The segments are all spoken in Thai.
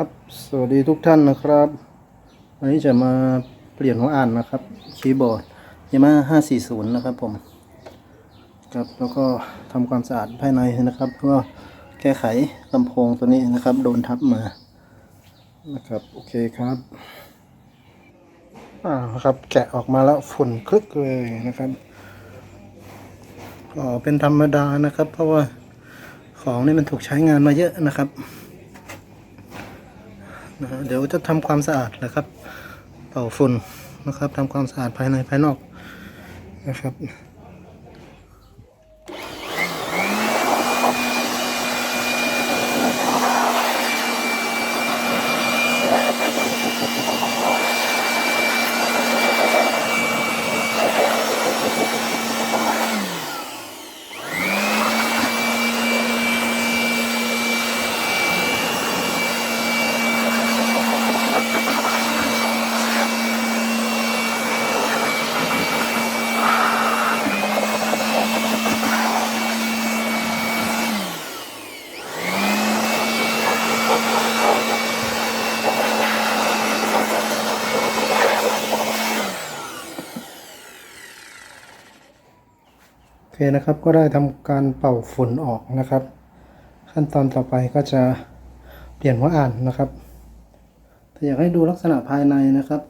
ครับสวัสดีทุกท่านนะครับวันนี้จะมาเปลี่ยนหัวอ่านนะครับคีย์บอร์ดยามาห้าสี่ศูนย์นะครับผมครับแล้วก็ทำความสะอาดภายในนะครับ เพื่อแก้ไขลำโพงตัวนี้นะครับ โดนทับมานะครับโอเคครับอ่าครับแกะออกมาแล้วฝุ่นคลึกเลยนะครับก็เป็นธรรมดานะครับ เพราะว่าของนี่มันถูกใช้งานมาเยอะนะครับ นะเดี๋ยวจะทำความสะอาดนะครับ เป่าฝุ่นนะครับทำความสะอาดภายในภายนอกนะครับ เคนะครับก็ได้ทำการเป่าฝุ่นออกนะครับ ขั้นตอนต่อไปก็จะเปลี่ยนหัวอ่านนะครับแต่อยากให้ดูลักษณะภายในนะครับ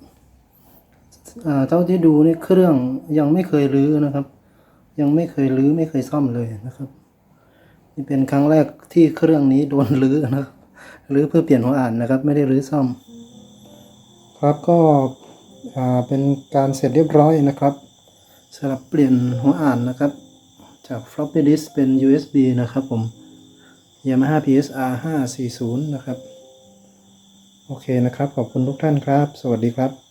เท่าที่ดูนี่เครื่องยังไม่เคยรื้อนะครับ ยังไม่เคยรื้อไม่เคยซ่อมเลยนะครับนี่เป็นครั้งแรกที่เครื่องนี้โดนรื้อนะครับรื้อเพื่อเปลี่ยนหัวอ่านนะครับ ไม่ได้รื้อซ่อม ครับก็เป็นการเสร็จเรียบร้อยนะครับสำหรับเปลี่ยนหัวอ่านนะครับ จาก floppy disk เป็น USB นะครับผม Yamaha PSR 540 นะครับ โอเคนะครับ ขอบคุณทุกท่านครับ สวัสดีครับ